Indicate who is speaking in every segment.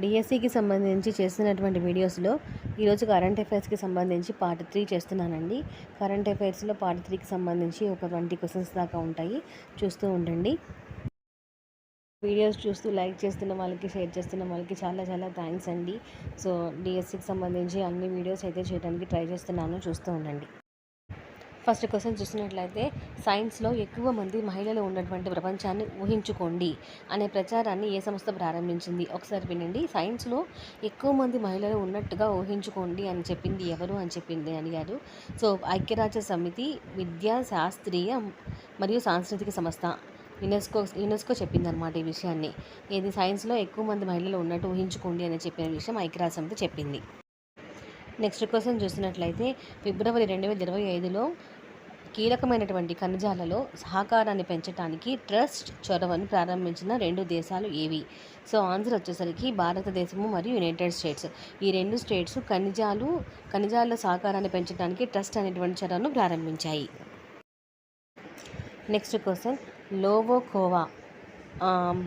Speaker 1: డిఎస్సికి సంబంధించి చేస్తున్నటువంటి వీడియోస్లో ఈరోజు కరెంట్ అఫైర్స్కి సంబంధించి పార్ట్ త్రీ చేస్తున్నానండి. కరెంట్ అఫైర్స్లో పార్ట్ త్రీకి సంబంధించి ఒక ట్వంటీ క్వశ్చన్స్ దాకా ఉంటాయి. చూస్తూ ఉండండి. వీడియోస్ చూస్తూ లైక్ చేస్తున్న వాళ్ళకి షేర్ చేస్తున్న వాళ్ళకి చాలా చాలా థ్యాంక్స్ అండి. సో డిఎస్సికి సంబంధించి అన్ని వీడియోస్ అయితే చేయడానికి ట్రై చేస్తున్నాను. చూస్తూ ఉండండి. ఫస్ట్ క్వశ్చన్ చూసినట్లయితే సైన్స్లో ఎక్కువ మంది మహిళలు ఉన్నటువంటి ప్రపంచాన్ని ఊహించుకోండి అనే ప్రచారాన్ని ఏ సంస్థ ప్రారంభించింది? ఒకసారి వినండి. సైన్స్లో ఎక్కువ మంది మహిళలు ఉన్నట్టుగా ఊహించుకోండి అని చెప్పింది ఎవరు అని చెప్పింది అడిగారు సో ఐక్యరాజ్య సమితి విద్యా శాస్త్రీయ మరియు సాంస్కృతిక సంస్థ యునెస్కో యునెస్కో చెప్పిందనమాట ఈ విషయాన్ని. ఇది సైన్స్లో ఎక్కువ మంది మహిళలు ఉన్నట్టు ఊహించుకోండి అని చెప్పిన విషయం ఐక్యరాజ్య సమితి చెప్పింది. నెక్స్ట్ క్వశ్చన్ చూసినట్లయితే ఫిబ్రవరి రెండు వేల ఇరవై ఐదులో కీలకమైనటువంటి ఖనిజాలలో సహకారాన్ని పెంచడానికి ట్రస్ట్ చొరవను ప్రారంభించిన రెండు దేశాలు ఏవి? సో ఆన్సర్ వచ్చేసరికి భారతదేశము మరియు యునైటెడ్ స్టేట్స్. ఈ రెండు స్టేట్స్ ఖనిజాలు ఖనిజాల సహకారాన్ని పెంచడానికి ట్రస్ట్ అనేటువంటి చొరవను ప్రారంభించాయి. Next question. లోవోకోవా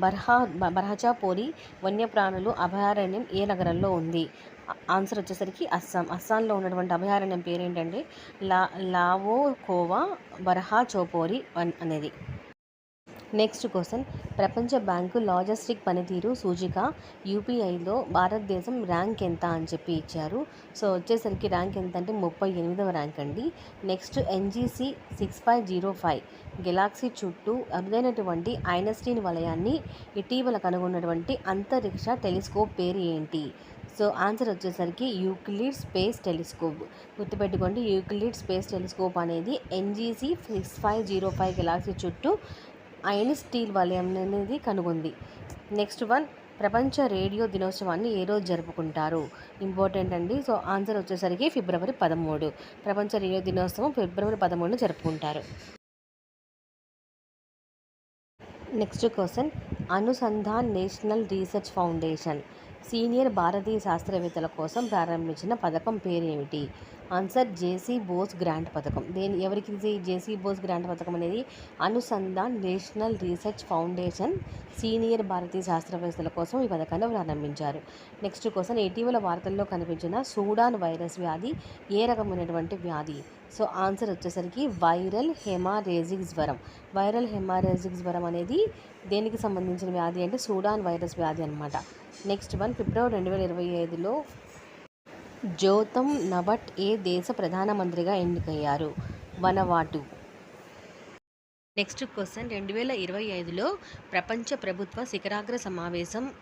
Speaker 1: బర్హా బర్హచాపోరి వన్యప్రాణులు అభయారణ్యం ఏ నగరంలో ఉంది? ఆన్సర్ వచ్చేసరికి అస్సాం. అస్సాంలో ఉన్నటువంటి అభయారణ్యం పేరేంటంటే లా లావోకోవా బర్హా చోపోరి అనేది. నెక్స్ట్ క్వశ్చన్ ప్రపంచ బ్యాంకు లాజిస్టిక్ పనితీరు సూచిక. యూపీఐలో భారతదేశం ర్యాంక్ ఎంత అని చెప్పి ఇచ్చారు. సో వచ్చేసరికి ర్యాంక్ ఎంత అంటే ముప్పై ఎనిమిదవ ర్యాంక్ అండి. Next NGC six five zero five galaxy చుట్టూ అరుదైనటువంటి ఐనస్టీన్ వలయాన్ని ఇటీవల కనుగొన్నటువంటి అంతరిక్ష టెలిస్కోప్ పేరు ఏంటి? సో ఆన్సర్ వచ్చేసరికి యూక్లిడ్ స్పేస్ టెలిస్కోప్. గుర్తుపెట్టుకోండి యూక్లిడ్ స్పేస్ టెలిస్కోప్ అనేది NGC six five zero five galaxy చుట్టూ ఐన్ స్టీల్ వలయం అనేది కనుగొంది. నెక్స్ట్ వన్ ప్రపంచ రేడియో దినోత్సవాన్ని ఏ రోజు జరుపుకుంటారు? ఇంపార్టెంట్ అండి. సో ఆన్సర్ వచ్చేసరికి ఫిబ్రవరి పదమూడు. ప్రపంచ రేడియో దినోత్సవం ఫిబ్రవరి పదమూడున జరుపుకుంటారు. Next question Anusandhan national research foundation senior భారతీయ శాస్త్రవేత్తల కోసం ప్రారంభించిన పథకం పేరు ఏమిటి ఆన్సర్ జేసీ బోస్ గ్రాంట్ పథకం. దేని ఎవరికి జేసీ బోస్ గ్రాంట్ పథకం అనేది? Anusandhan national research foundation senior భారతీయ శాస్త్రవేత్తల కోసం ఈ పథకాన్ని ప్రారంభించారు. నెక్స్ట్ క్వశ్చన్ ఇటీవల వార్తల్లో కనిపించిన సూడాన్ వైరస్ వ్యాధి ఏ రకమైనటువంటి వ్యాధి? సో ఆన్సర్ వచ్చేసరికి వైరల్ హెమారేజిక్ జ్వరం. వైరల్ హెమారేజిక్ జ్వరం అనేది దేనికి సంబంధించిన వ్యాధి అంటే సూడాన్ వైరస్ వ్యాధి అనమాట నెక్స్ట్ వన్ ఫిబ్రవరి రెండు వేల ఇరవై ఐదులో జోతం నబట్ ఏ దేశ ప్రధానమంత్రిగా ఎన్నికయ్యారు? వనవాటు. Next question. రెండు వేల ఇరవై ఐదులో ప్రపంచ ప్రభుత్వ శిఖరాగ్ర సమావేశం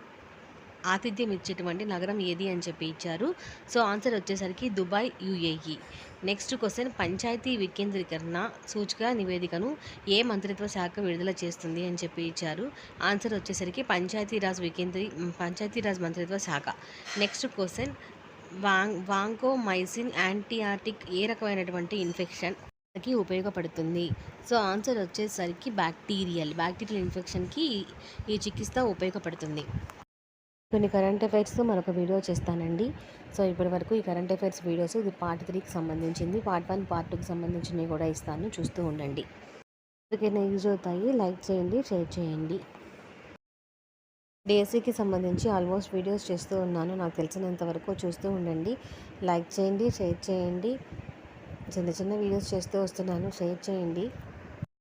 Speaker 1: ఆతిథ్యం ఇచ్చేటువంటి నగరం ఏది అని చెప్పి ఇచ్చారు. సో ఆన్సర్ వచ్చేసరికి Dubai UAE. Next question. Panchayat వికేంద్రీకరణ సూచిక నివేదికను ఏ మంత్రిత్వ శాఖ విడుదల చేస్తుంది అని చెప్పి ఇచ్చారు. ఆన్సర్ వచ్చేసరికి పంచాయతీరాజ్ వికేంద్రీ పంచాయతీరాజ్ మంత్రిత్వ శాఖ. Next question. వాంగ్ వాంకోమైసిన్ యాంటీఆర్టిక్ ఏ రకమైనటువంటి ఇన్ఫెక్షన్కి ఉపయోగపడుతుంది? సో ఆన్సర్ వచ్చేసరికి బ్యాక్టీరియల్. బ్యాక్టీరియల్ ఇన్ఫెక్షన్కి ఈ చికిత్స ఉపయోగపడుతుంది. కొన్ని కరెంట్ అఫైర్స్ మరొక వీడియో చేస్తానండి. సో ఇప్పటి వరకు ఈ కరెంట్ అఫైర్స్ వీడియోస్ ఇది పార్ట్ త్రీకి సంబంధించింది. పార్ట్ వన్ పార్ట్ టూకి సంబంధించినవి కూడా ఇస్తాను. చూస్తూ ఉండండి. ఎవరికైనా యూజ్ అవుతాయి. లైక్ చేయండి షేర్ చేయండి. డిఎస్సికి సంబంధించి ఆల్మోస్ట్ వీడియోస్ చేస్తూ ఉన్నాను. నాకు తెలిసినంత వరకు చూస్తూ ఉండండి. లైక్ చేయండి షేర్ చేయండి. చిన్న చిన్న వీడియోస్ చేస్తూ వస్తున్నాను. షేర్ చేయండి.